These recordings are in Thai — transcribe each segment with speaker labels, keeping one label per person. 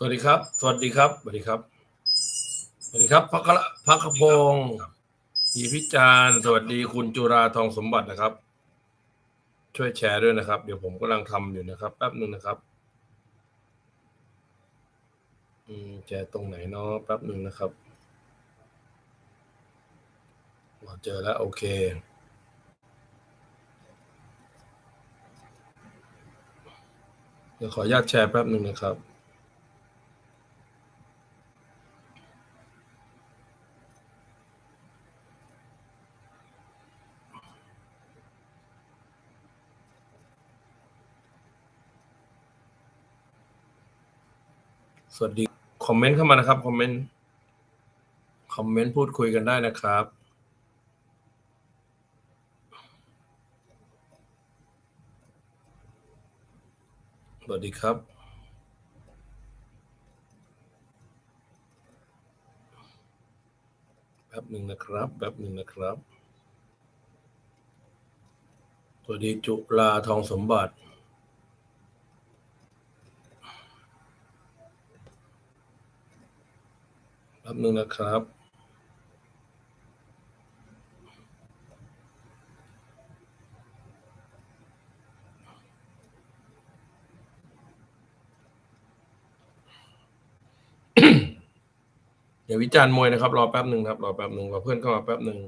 Speaker 1: สวัสดีครับ สวัสดีครับสวัสดีครับ สวัสดีครับพักละพักพงศ์อีพิจารณ์สวัสดีคุณจุราทองสมบัตินะครับ ช่วยแชร์ด้วยนะครับ เดี๋ยวผมกำลังทำอยู่นะครับแป๊บหนึ่งนะครับ อืมแชร์ตรงไหนเนาะแป๊บหนึ่งนะครับอ๋อเจอแล้วโอเคเดี๋ยวขออนุญาตแชร์แป๊บหนึ่งนะครับ สวัสดี คอมเมนต์เข้ามานะครับ คอมเมนต์ คอมเมนต์พูดคุยกันได้นะครับ สวัสดีครับแป๊บหนึ่งนะครับแป๊บหนึ่งนะครับ สวัสดีจุลาทองสมบัติ แป๊บหนึ่งนะครับเดี๋ยววิจารณ์มวยนะครับ รอแป๊บหนึ่งครับรอแป๊บหนึ่งรอเพื่อนเข้ามาแป๊บหนึ่ง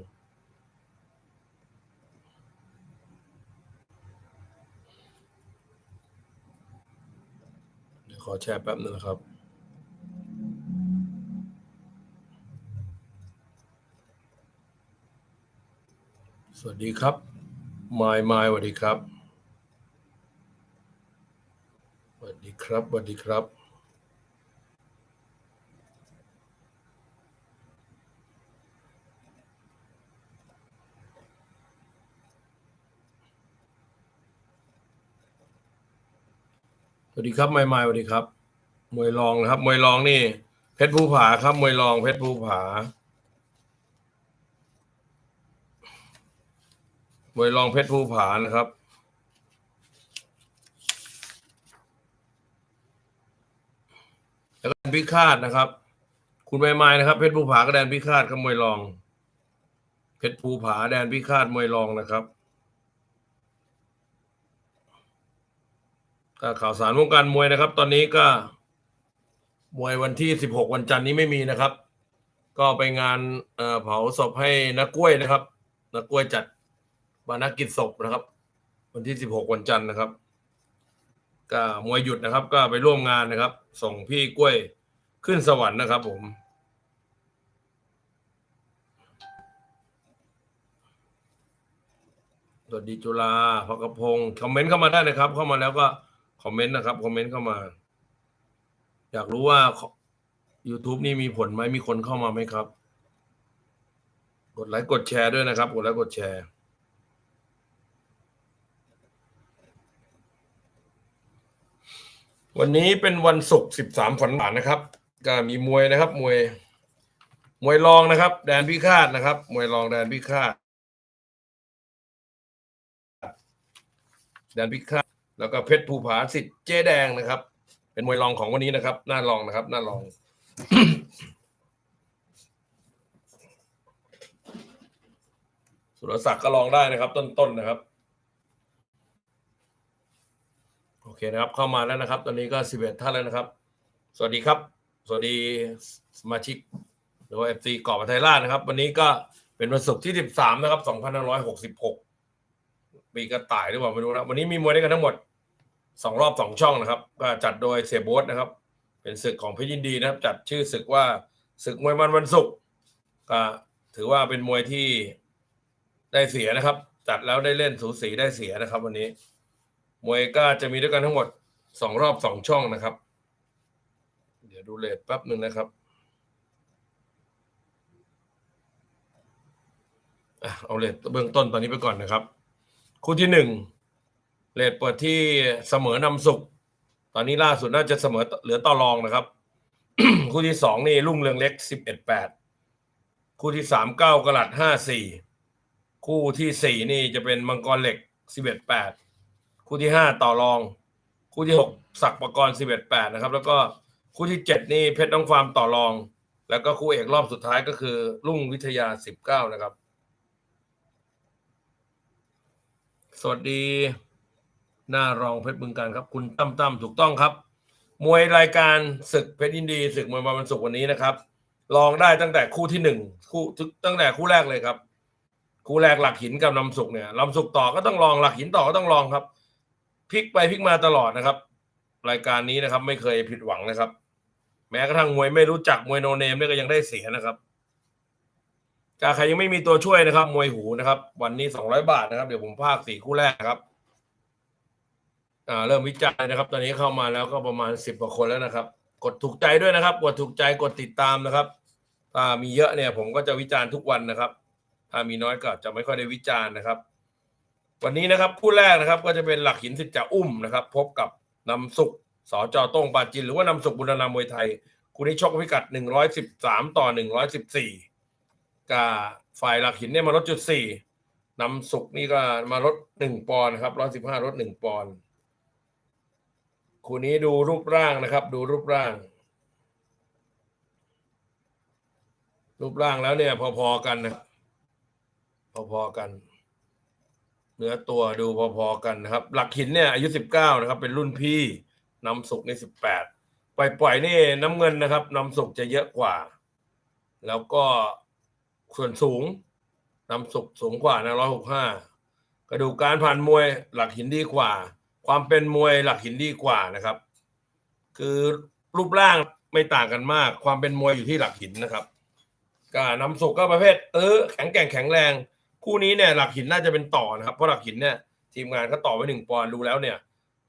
Speaker 1: เดี๋ยวขอแชร์แป๊บหนึ่งนะครับ สวัสดีครับมายมายสวัสดีครับสวัสดีครับสวัสดีครับ สวัสดีครับมายมายสวัสดีครับ มวยรองนะครับ มวยรองนี่ เพชรภูผาครับ มวยรองเพชรภูผา มวยรองเพชรภูผานะครับ แล้วก็แดนพิฆาตนะครับ คุณใบไม้นะครับ เพชรภูผาก็แดนพิฆาตครับมวยรอง เพชรภูผาแดนพิฆาตมวยรองนะครับก็ข่าวสารวงการมวยนะครับ ตอนนี้ก็มวยวันที่สิบหกวันจันทร์นี้ไม่มีนะครับ ก็ไปงานเผาศพให้นักกล้วยนะครับนักกล้วยจัด นักิจศพนะครับ วันที่สิบหกวันจันทร์นะครับ ก็มวยหยุดนะครับ ก็ไปร่วมงานนะครับ ส่งพี่กล้วยขึ้นสวรรค์นะครับผมสวัสดีจุฬาพักพงศ์คอมเมนต์เข้ามาได้นะครับ เข้ามาแล้วก็คอมเมนต์นะครับคอมเมนต์เข้ามา อยากรู้ว่า YouTube นี่มีผลไหมมีคนเข้ามาไหมครับ กดไลค์กดแชร์ด้วยนะครับ กดไลค์กดแชร์ วันนี้เป็นวันศุกร์สิบสามฝันหวานนะครับ ก็มีมวยนะครับ มวย มวยรองนะครับ แดนพิฆาตนะครับ มวยรองแดนพิฆาตแดนพิฆาตแล้วก็เพชรภูผาสิทธิ์เจ๊แดงนะครับ เป็นมวยรองของวันนี้นะครับ หน้ารองนะครับ หน้ารอง สุรศักดิ์ก็ลองได้นะครับ ต้นๆนะครับ โอเคนะครับ เข้ามาแล้วนะครับ ตอนนี้ก็สิบเอ็ดท่านแล้วนะครับ สวัสดีครับ สวัสดีสมาชิกหรือว่าเอฟซีเกาะพัทยรานะครับ วันนี้ก็เป็นวันศุกร์ที่สิบสามนะครับสองพันห้าร้อยหกสิบหกปีกระต่ายหรือเปล่าไม่รู้นะวันนี้มีมวยด้วยกันทั้งหมดสองรอบสองช่องนะครับ ก็จัดโดยเสียโบ๊ทนะครับ เป็นศึกของเพชรยินดีนะครับ จัดชื่อศึกว่าศึกมวยมันวันศุกร์ก็ถือว่าเป็นมวยที่ได้เสียนะครับ จัดแล้วได้เล่นสูสีได้เสียนะครับ วันนี้ มวยก็จะมีด้วยกันทั้งหมดสองรอบสองช่องนะครับ เดี๋ยวดูเลทแป๊บหนึ่งนะครับเอาเลทเบื้องต้นตอนนี้ไปก่อนนะครับ คู่ที่หนึ่งเลทเปิดที่เสมอนำสุข ตอนนี้ล่าสุดน่าจะเสมอเหลือต่อรองนะครับ คู่ที่สองนี่รุ่งเรืองเล็กสิบเอ็ดแปดคู่ที่สามเก้ากระหลัดห้าสี่คู่ที่สี่นี่จะเป็นมังกรเหล็กสิบเอ็ดแปด คู่ที่ห้าต่อรอง คู่ที่หกสักประกรณ์สิบเอ็ดแปดนะครับ แล้วก็คู่ที่เจ็ดนี่เพชรน้องฟาร์มต่อรอง แล้วก็คู่เอกรอบสุดท้ายก็คือรุ่งวิทยาสิบเก้านะครับ สวัสดี หน้ารองเพชรบึงการครับ คุณตั้มตั้มถูกต้องครับ มวยรายการศึกเพชรยินดีศึกมวยวันศุกร์วันนี้นะครับ ลองได้ตั้งแต่คู่ที่หนึ่งคู่ตั้งแต่คู่แรกเลยครับ คู่แรกหลักหินกับลำสุกเนี่ยลำสุกต่อก็ต้องลองหลักหินต่อก็ต้องลองครับ พลิกไปพลิกมาตลอดนะครับ รายการนี้นะครับ ไม่เคยผิดหวังนะครับ แม้กระทั่งมวยไม่รู้จักมวยโนเนมเนี่ยก็ยังได้เสียนะครับกาใครยังไม่มีตัวช่วยนะครับ มวยหูนะครับ วันนี้สองร้อยบาทนะครับ เดี๋ยวผมพากสี่คู่แรกครับอ่าเริ่มวิจัยนะครับ ตอนนี้เข้ามาแล้วก็ประมาณสิบกว่าคนแล้วนะครับ กดถูกใจด้วยนะครับ กดถูกใจกดติดตามนะครับถ้ามีเยอะเนี่ยผมก็จะวิจารณ์ทุกวันนะครับ ถ้ามีน้อยก็จะไม่ค่อยได้วิจารณ์นะครับ วันนี้นะครับคู่แรกนะครับก็จะเป็นหลักหินสิทธิ์จะอุ้มนะครับ พบกับนำสุขสจโต้งปาจิน หรือว่านำสุขบุรณามวยไทยคู่นี้ชกพิกัด 113 ต่อ 114กับฝ่ายหลักหินเนี่ยมาลดจุดสี่นำสุขนี่ก็มาลดหนึ่งปอนด์ครับ115ลดหนึ่งปอนด์คู่นี้ดูรูปร่างนะครับ ดูรูปร่าง รูปร่างแล้วเนี่ย พอๆกันนะพอๆกัน เนื้อตัวดูพอๆกันนะครับ หลักหินเนี่ยอายุสิบเก้านะครับ เป็นรุ่นพี่นำสุกในสิบแปดปล่อยปล่อยๆนี่น้ำเงินนะครับนำสุกจะเยอะกว่า แล้วก็ส่วนสูงนำสุกสูงกว่านะร้อยหกห้ากระดูกการผ่านมวยหลักหินดีกว่า ความเป็นมวยหลักหินดีกว่านะครับ คือรูปร่างไม่ต่างกันมาก ความเป็นมวยอยู่ที่หลักหินนะครับก็นำสุกก็ประเภท เออแข็งแกร่งแข็งแรง คู่นี้เนี่ยหลักหินน่าจะเป็นต่อนะครับ เพราะหลักหินเนี่ยทีมงานเขาต่อไว้หนึ่งปอนด์ดูแล้วเนี่ย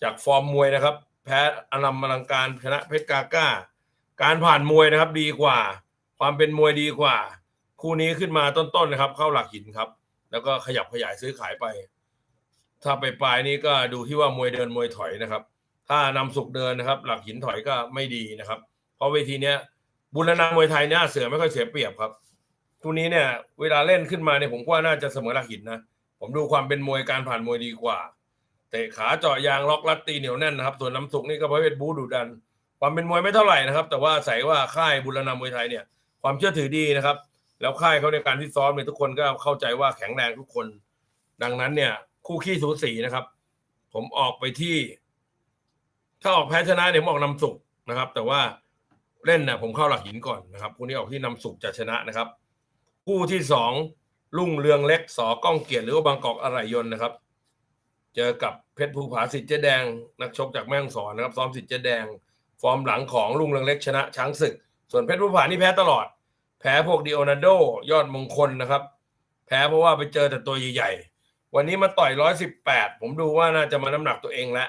Speaker 1: จากฟอร์มมวยนะครับ แพ้อลัมอลังการชนะเพชรกาก้า การผ่านมวยนะครับดีกว่า ความเป็นมวยดีกว่า คู่นี้ขึ้นมาต้นๆนะครับ เข้าหลักหินครับ แล้วก็ขยับขยายซื้อขายไป ถ้าไปปลายนี้ก็ดูที่ว่ามวยเดินมวยถอยนะครับ ถ้านำสุกเดินนะครับ หลักหินถอยก็ไม่ดีนะครับ เพราะเวทีเนี้ยบุรณามวยไทยเนี่ยเสือไม่ค่อยเสียเปรียบครับ คู่นี้เนี่ย เวลาเล่นขึ้นมาเนี่ยผมว่าน่าจะเสมอหลักหินนะ ผมดูความเป็นมวยการผ่านมวยดีกว่า เตะขาเจาะยางล็อกลัดตีเหนียวแน่นนะครับ ส่วนน้ำสุกนี่ก็ประเภทบูดุดัน ความเป็นมวยไม่เท่าไหร่นะครับ แต่ว่าใส่ว่าค่ายบุรณามวยไทยเนี่ย ความเชื่อถือดีนะครับ แล้วค่ายเขาในการที่ซ้อมเนี่ยทุกคนก็เข้าใจว่าแข็งแรงทุกคน ดังนั้นเนี่ย คู่ขี้สูสีนะครับ ผมออกไปที่ ถ้าออกแพ้ชนะเนี่ยผมออกนำสุกนะครับ แต่ว่าเล่นนะผมเข้าหลักหินก่อนนะครับคู่นี้ออกที่นำสุกจะชนะนะครับ คู่ที่สองลุ่งเรืองเล็กสอก้องเกียรติหรือว่าบางกอกอะไรยนนะครับ เจอกับเพชรภูผาสิทธิ์เจ๊แดง นักชกจากแม่ฮ่องสอนนะครับซ้อมสิทธิ์เจ๊แดง ฟอร์มหลังของลุงเรืองเล็กชนะช้างศึก ส่วนเพชรภูผานี่แพ้ตลอด แพ้พวกดิโอนาโดยอดมงคลนะครับ แพ้เพราะว่าไปเจอแต่ตัวใหญ่ๆวันนี้มาต่อยร้อยสิบแปดผมดูว่าน่าจะมาน้ำหนักตัวเองแล้ว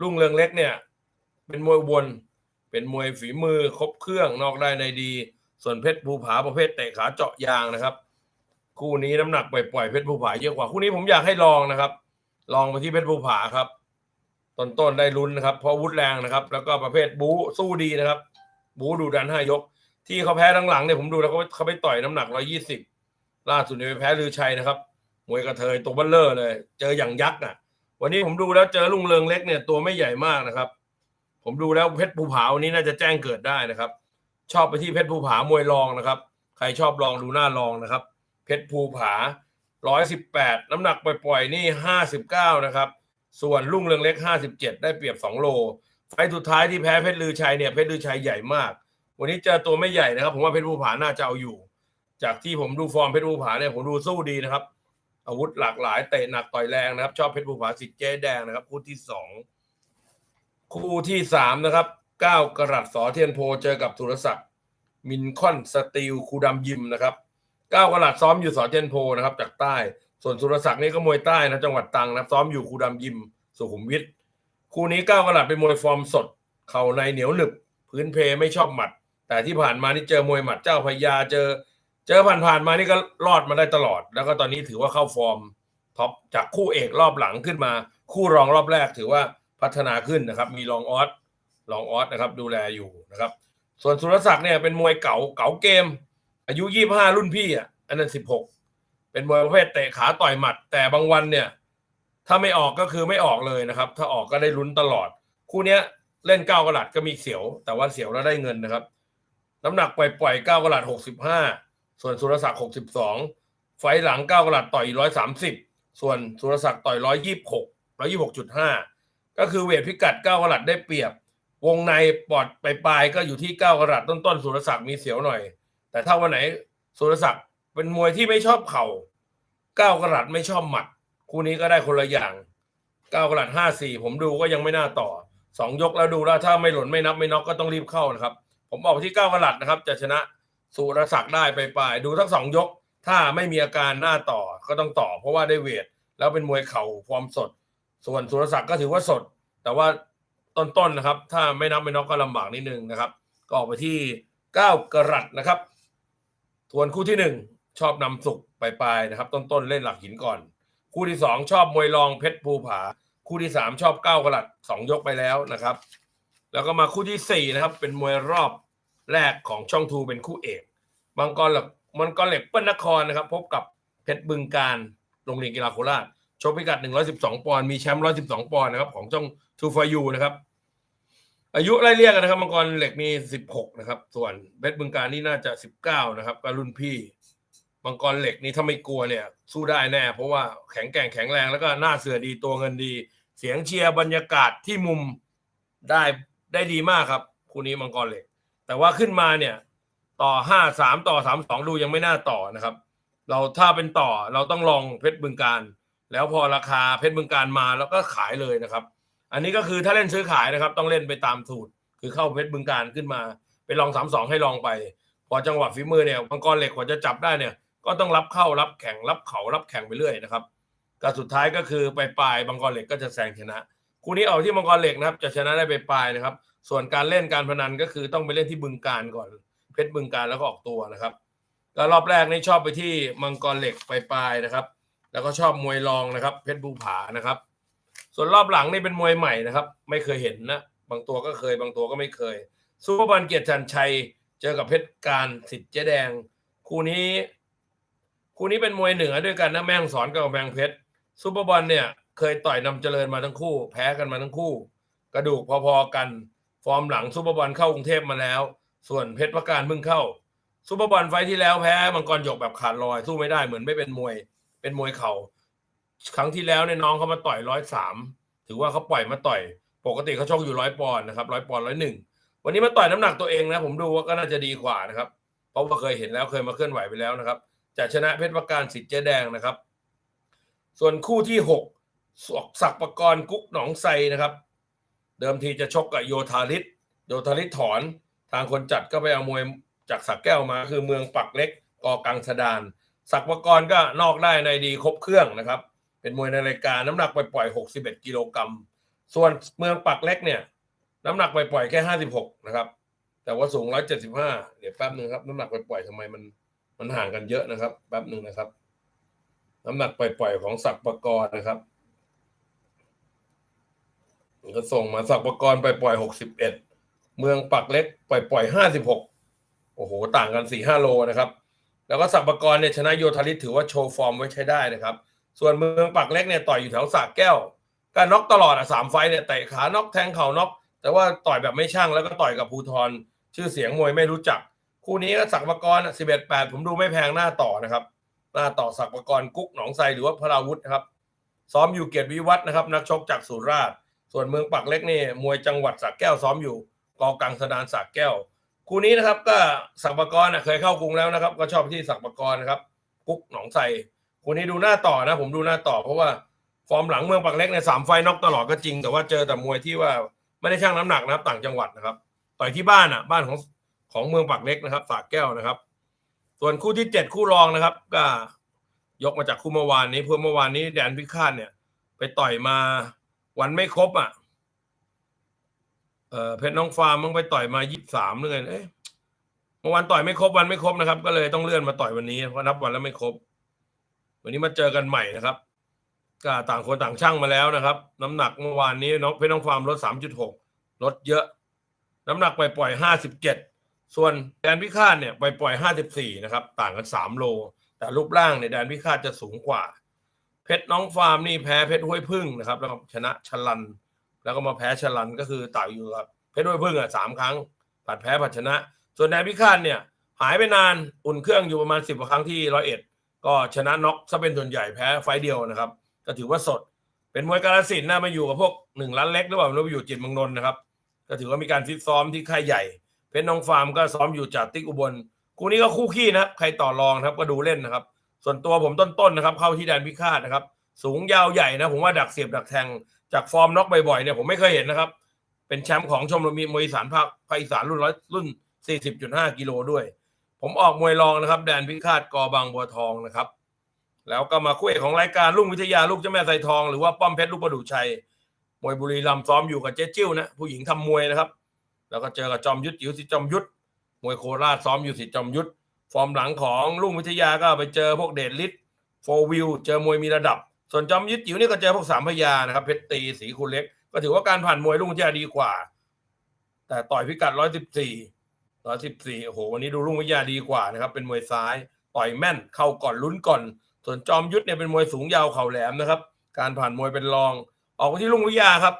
Speaker 1: ลุงเรืองเล็กเนี่ย เป็นมวยอุบนเป็นมวยฝีมือครบเครื่องนอกได้ในดี ส่วนเพชรภูผาประเภทเตะขาเจาะยางนะครับ คู่นี้น้ำหนักปล่อยๆเพชรภูผาเยอะกว่าคู่นี้ผมอยากให้ลองนะครับ ลองไปที่เพชรภูผาครับต้นๆได้ลุ้นนะครับเพราะวุฒแรงนะครับ แล้วก็ประเภทบูสู้ดีนะครับ บูดูดันห้ายก ที่เขาแพ้ทั้งหลังเนี่ยผมดูแล้วเขาเขาไปต่อยน้ำหนักร้อยี่สิบล่าสุดเนี่ยไปแพ้ลือชัยนะครับมวยกระเทยตัวเบัลเลอร์เลย เจออย่างยักษ์อะ วันนี้ผมดูแล้วเจอลุงเริงเล็กเนี่ยตัวไม่ใหญ่มากนะครับ ผมดูแล้วเพชรภูผาวันนี้น่าจะแจ้งเกิดได้นะครับ ชอบไปที่เพชรภูผามวยรองนะครับ ใครชอบลองดูหน้าลองนะครับ เพชรภูผาร้อยสิบแปดน้ำหนักปล่อยๆนี่ห้าสิบเก้านะครับ ส่วนลุ่งเรืองเล็กห้าสิบเจ็ดได้เปรียบสองโล ไฟล์สุดท้ายที่แพ้เพชรลือชัยเนี่ยเพชรลือชัยใหญ่มาก วันนี้เจอตัวไม่ใหญ่นะครับ ผมว่าเพชรภูผาน่าจะเอาอยู่ จากที่ผมดูฟอร์มเพชรภูผาเนี่ยผมดูสู้ดีนะครับ อาวุธหลากหลายเตะหนักต่อยแรงนะครับ ชอบเพชรภูผาสิทธิ์เจ๊แดงนะครับ คู่ที่สองคู่ที่สามนะครับ ก้ากรัตสอเทียนโพเจอกับสุรศักดิ์มินคอนสตีลครูดำยิมนะครับก้ากรัตซ้อมอยู่สอเทียนโพนะครับ จากใต้ ส่วนสุรศักดิ์นี่ก็มวยใต้นะจังหวัดตรังนะซ้อมอยู่ครูดำยิม สุขุมวิทคู่นี้ก้ากรัตเป็นมวยฟอร์มสด เข่าในเหนียวหนึบพื้นเพไม่ชอบหมัด แต่ที่ผ่านมานี่เจอมวยหมัดเจ้าพญาเจอ เจอผ่านๆมานี่ก็รอดมาได้ตลอด แล้วก็ตอนนี้ถือว่าเข้าฟอร์มท็อปจากคู่เอกรอบหลังขึ้นมา คู่รองรอบแรกถือว่าพัฒนาขึ้นนะครับ มีรองออส รองออสนะครับ ดูแลอยู่นะครับ ส่วนสุรศักดิ์เนี่ยเป็นมวยเก่าเก่าเกม อายุยี่ห้ารุ่นพี่อะอันนั้นสิบหกเป็นมวยประเภทเตะขาต่อยหมัด แต่บางวันเนี่ย ถ้าไม่ออกก็คือไม่ออกเลยนะครับ ถ้าออกก็ได้ลุ้นตลอด คู่เนี้ยเล่นเก้ากระลัดก็มีเสียว แต่ว่าเสียวแล้วได้เงินนะครับ น้ำหนักปล่อยๆเก้ากระลัดหกสิบห้าส่วนสุรศักดิ์หกสิบสองไฟหลังเก้ากระลัดต่อยร้อยสามสิบส่วนสุรศักดิ์ต่อยร้อยยี่สิบหกร้อยยี่สิบหกจุดห้าก็คือเวทพิกัดเก้ากระลัดได้เปรียบ วงในปอดปลายๆก็อยู่ที่เก้ากระรัตต้นๆสุรศักดิ์มีเสียวหน่อย แต่ถ้าวันไหนสุรศักดิ์เป็นมวยที่ไม่ชอบเข่าเก้ากระรัตไม่ชอบหมัด คู่นี้ก็ได้คนละอย่างเก้ากระรัตห้าสี่ผมดูก็ยังไม่น่าต่อสองยกแล้วดูแล้วถ้าไม่หล่นไม่นับไม่น็อกก็ต้องรีบเข้านะครับ ผมบอกที่เก้ากระรัตนะครับ จะชนะสุรศักดิ์ได้ไปปลายๆดูทั้งสองยก ถ้าไม่มีอาการหน้าต่อก็ต้องต่อ เพราะว่าได้เวทแล้วเป็นมวยเข่าความสด ส่วนสุรศักดิ์ก็ถือว่าสด แต่ว่า ต้นๆนะครับ ถ้าไม่นับไม่น็อกก็ลำบากนิดนึงนะครับ ก็ออกไปที่เก้ากรัตนะครับ ทวนคู่ที่หนึ่งชอบนำสุกปลายๆนะครับ ต้นๆเล่นหลักหินก่อน คู่ที่สองชอบมวยรองเพชรภูผา คู่ที่สามชอบเก้ากรัตสองยกไปแล้วนะครับ แล้วก็มาคู่ที่สี่นะครับ เป็นมวยรอบแรกของช่องทูเป็นคู่เอกมังกรเหล็กมังกรเหล็กเปิ้ลนครนะครับ พบกับเพชรบึงการโรงเรียนกีฬาโคราช ชกพิกัด 112 ปอนด์มีแชมป์ 112 ปอนด์นะครับ ของช่องทูฟยูนะครับ อายุไล่เรียกกันนะครับมังกรเหล็กมี16 นะครับ ส่วนเพชรบึงการนี่น่าจะ 19 นะครับก็รุ่นพี่มังกรเหล็กนี่ถ้าไม่กลัวเนี่ย สู้ได้แน่ เพราะว่าแข็งแกร่งแข็งแรงแล้วก็หน้าเสือดีตัวเงินดี เสียงเชียร์บรรยากาศที่มุมได้ได้ดีมากครับคู่นี้มังกรเหล็ก แต่ว่าขึ้นมาเนี่ย ต่อห้าสามต่อสามสองดูยังไม่น่าต่อนะครับ เราถ้าเป็นต่อเราต้องลองเพชรบึงการ แล้วพอราคาเพชรบึงการมาแล้วก็ขายเลยนะครับ อันนี้ก็คือถ้าเล่นซื้อขายนะครับ ต้องเล่นไปตามสูตร คือเข้าเพชรบึงการขึ้นมาไปลองสามสองให้ลองไป พอจังหวะฝีมือเนี่ยมังกรเหล็กกว่าจะจับได้เนี่ย ก็ต้องรับเข้ารับแข่งรับเขารับแข่งไปเรื่อยนะครับก็สุดท้ายก็คือไปปลายมังกรเหล็กก็จะแซงชนะคู่นี้เอาที่มังกรเหล็กนะครับจะชนะได้ไปปลายนะครับ ส่วนการเล่นการพนันก็คือต้องไปเล่นที่บึงการก่อน เพชรบึงการแล้วก็ออกตัวนะครับก็รอบแรกนี่ชอบไปที่มังกรเหล็กไปปลายนะครับ แล้วก็ชอบมวยรองนะครับ เพชรบูผานะครับ ส่วนรอบหลังนี่เป็นมวยใหม่นะครับ ไม่เคยเห็นนะ บางตัวก็เคย บางตัวก็ไม่เคยซูเปอร์บอลเกียรติชันชัย เจอกับเพชรการสิทธิ์เจ๊แดง คู่นี้ คู่นี้เป็นมวยเหนือด้วยกันนะแม่งสอนกับแพงเพชรซูเปอร์บอลเนี่ย เคยต่อยนำเจริญมาทั้งคู่ แพ้กันมาทั้งคู่ กระดูกพอๆกัน ฟอร์มหลังซูเปอร์บอลเข้ากรุงเทพมาแล้ว ส่วนเพชรประการเพิ่งเข้าซูเปอร์บอลไฟท์ที่แล้วแพ้มังกรหยกแบบขาดลอยสู้ไม่ได้เหมือนไม่เป็นมวย เป็นมวยเข่าครั้งที่แล้วเนี่ยน้องเขามาต่อยร้อยสามถือว่าเขาปล่อยมาต่อย ปกติเขาชกอยู่ร้อยปอนด์นะครับร้อยปอนด์ร้อยหนึ่งวันนี้มาต่อยน้ำหนักตัวเองนะผมดูว่าก็น่าจะดีกว่านะครับ เพราะว่าเคยเห็นแล้วเคยมาเคลื่อนไหวไปแล้วนะครับจะชนะเพชรประการสิทธิ์เจ๊แดงนะครับ ส่วนคู่ที่หกศักประกรณ์กุ๊กหนองไซนะครับ เดิมทีจะชกกับโยธาลิศโยธาลิศถอนทางคนจัดก็ไปเอามวยจากสักแก้วมา คือเมืองปักเล็กกอกังสดาน ศักดิ์ประกรณ์ก็นอกได้ในดีครบเครื่องนะครับ เป็นมวยในรายการน้ำหนักปล่อย 61 กิโลกรัมส่วนเมืองปักเล็กเนี่ย น้ำหนักปล่อยแค่ 56 นะครับ แต่ว่าสูง 175 เดี๋ยวแป๊บหนึ่งครับ น้ำหนักปล่อยๆทำไมมันมันห่างกันเยอะนะครับ แป๊บหนึ่งนะครับ น้ำหนักปล่อยของศักดิ์ประกรณ์นะครับก็ส่งมาศักประกรณ์ปล่อยๆ61เมืองปักเล็กปล่อยๆ56โอ้โห ต่างกัน4-5โลนะครับ แล้วก็สักปกรณ์เนี่ยชนะโยธาลิศถือว่าโชว์ฟอร์มไว้ใช้ได้นะครับ ส่วนเมืองปักเล็กเนี่ยต่อยอยู่แถวสากแก้วก็น็อกตลอดอะสามไฟเนี่ยเตะขาน็อกแทงเข่าน็อก แต่ว่าต่อยแบบไม่ช่างแล้วก็ต่อยกับภูทรชื่อเสียงมวยไม่รู้จัก คู่นี้ก็สักปกรณ์สิบเอ็ดแปดผมดูไม่แพงหน้าต่อนะครับ หน้าต่อสักปกรณ์กุ๊กหนองไซหรือว่าพราวุธนะครับ ซ้อมอยู่เกียรติวิวัฒน์นะครับ นักชกจากสุราษฎร์ส่วนเมืองปักเล็กนี่มวยจังหวัดสักแก้วซ้อมอยู่กอกังสดานสักแก้ว คู่นี้นะครับก็สักปกรณ์เคยเข้ากรุงแล้วนะครับ ก็ชอบที่สักปกรณ์นะครับ กุ๊กหนองไซคู่นี้ดูหน้าต่อนะ ผมดูหน้าต่อเพราะว่าฟอร์มหลังเมืองปักเล็กในสามไฟน็อกตลอดก็จริง แต่ว่าเจอแต่มวยที่ว่าไม่ได้ชั่งน้ำหนักนะครับ ต่างจังหวัดนะครับ ต่อยที่บ้านอะ บ้านของของเมืองปักเล็กนะครับสากแก้วนะครับ ส่วนคู่ที่เจ็ดคู่รองนะครับ ก็ยกมาจากคู่เมื่อวานนี้เพื่อเมื่อวานนี้แดนพิฆาตเนี่ย ไปต่อยมาวันไม่ครบอะ เออเพชรน้องฟาร์มมึงไปต่อยมายี่สามหรือไงเอ๊ะเมื่อวานต่อยไม่ครบวันไม่ครบนะครับ ก็เลยต้องเลื่อนมาต่อยวันนี้เพราะนับวันแล้วไม่ครบ วันนี้มาเจอกันใหม่นะครับก็ต่างคนต่างช่างมาแล้วนะครับ น้ำหนักเมื่อวานนี้น้องเพชรน้องฟาร์มลดสามจุดหกลดเยอะ น้ำหนักไปปล่อยห้าสิบเจ็ดส่วนแดนพิฆาตเนี่ยไปปล่อยห้าสิบสี่นะครับ ต่างกันสามโล แต่รูปร่างเนี่ยแดนพิฆาตจะสูงกว่า เพชรน้องฟาร์มนี่แพ้เพชรห้วยพึ่งนะครับ แล้วก็ชนะชลัน แล้วก็มาแพ้ชลันก็คือต่อยอยู่กับเพชรด้วยพึ่งอะสามครั้งผัดแพ้ผัดชนะ ส่วนแดนพิฆาตเนี่ย หายไปนานอุ่นเครื่องอยู่ประมาณสิบกว่าครั้งที่ร้อยเอ็ดก็ชนะน็อกซะเป็นส่วนใหญ่แพ้ไฟเดียวนะครับ ก็ถือว่าสด เป็นมวยกาลสินธุ์นะมาอยู่กับพวกหนึ่งล้านเล็กหรือเปล่าไม่รู้ไปอยู่จิตมืองนน์นะครับ ก็ถือว่ามีการฟิตซ้อมที่ค่ายใหญ่ เพชรน้องฟาร์มก็ซ้อมอยู่จากติ๊กอุบลคู่นี้ก็คู่ขี้นะใครต่อรองครับก็ดูเล่นนะครับ ส่วนตัวผมต้นๆนะครับ เข้าที่แดนพิฆาตนะครับ สูงยาวใหญ่นะผมว่าดักเสียบดักแทง จากฟอร์มน็อกบ่อยๆเนี่ยผมไม่เคยเห็นนะครับ เป็นแชมป์ของชมรมมวยอีสานภาคภาคอีสานรุ่นร้อยรุ่น 40.5 กิโลด้วย ผมออกมวยรองนะครับ แดนพิฆาตกอบางบัวทองนะครับ แล้วก็มาคู่เอกของรายการลุงวิทยาลูกเจ้าแม่ไซทองหรือว่าป้อมเพชรลูกประดูชัยมวยบุรีรัมซ้อมอยู่กับเจ๊จิ้วนะผู้หญิงทำมวยนะครับ แล้วก็เจอกับจอมยุทธจิ๋วสิทธิจอมยุทธมวยโคราชซ้อมอยู่สิจอมยุทธฟอร์มหลังของลุงวิทยาก็ไปเจอพวกเดชฤทธิ์โฟวิวเจอมวยมีระดับ ส่วนจอมยุทธจิ๋วนี่ก็เจอพวกสามพยานะครับ เพชรตีสีคุณเล็ก ก็ถือว่าการผ่านมวยลุงวิทยาดีกว่า แต่ต่อยพิกัดร้อยสิบสี่ร้อยสิบสี่โอ้โหวันนี้ดูลุงวิทยาดีกว่านะครับ เป็นมวยซ้ายต่อยแม่นเข้าก่อนลุ้นก่อน ส่วนจอมยุทธเนี่ยเป็นมวยสูงยาวเข่าแหลมนะครับ การผ่านมวยเป็นรอง ออกไปที่ลุงวิทยาครับ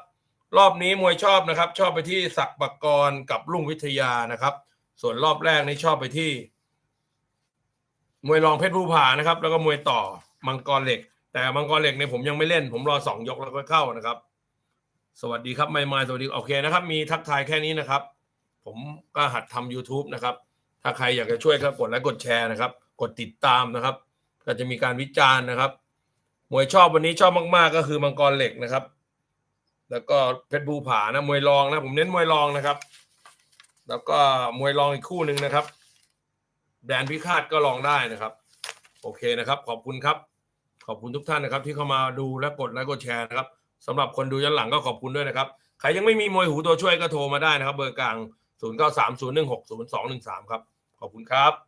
Speaker 1: รอบนี้มวยชอบนะครับ ชอบไปที่ศักดิ์ปกรณ์กับลุงวิทยานะครับ ส่วนรอบแรกนี่ชอบไปที่ มวยรองเพชรภูผานะครับ แล้วก็มวยต่อมังกรเหล็ก แต่มังกรเหล็กเนี่ยผมยังไม่เล่น ผมรอสองยกแล้วก็เข้านะครับ สวัสดีครับไม่ไม่สวัสดีโอเคนะครับ มีทักทายแค่นี้นะครับ ผมก็หัดทำ YouTube นะครับ ถ้าใครอยากจะช่วยก็กดไลค์กดแชร์นะครับ กดติดตามนะครับ ก็จะมีการวิจารณ์นะครับ มวยชอบวันนี้ชอบมาก ๆ ก็คือมังกรเหล็กนะครับ แล้วก็เพชรบูผานะมวยรองนะผมเน้นมวยรองนะครับ แล้วก็มวยรองอีกคู่หนึ่งนะครับ แดนพิฆาตก็ลองได้นะครับ โอเคนะครับ ขอบคุณครับ ขอบคุณทุกท่านนะครับ ที่เข้ามาดูและกดไลค์กดแชร์นะครับสำหรับคนดูย้อนหลังก็ขอบคุณด้วยนะครับ ใครยังไม่มีมวยหูตัวช่วยก็โทรมาได้นะครับ เบอร์กลาง 0 9 3 0 1 6 0 2 1 3 ครับ ขอบคุณครับ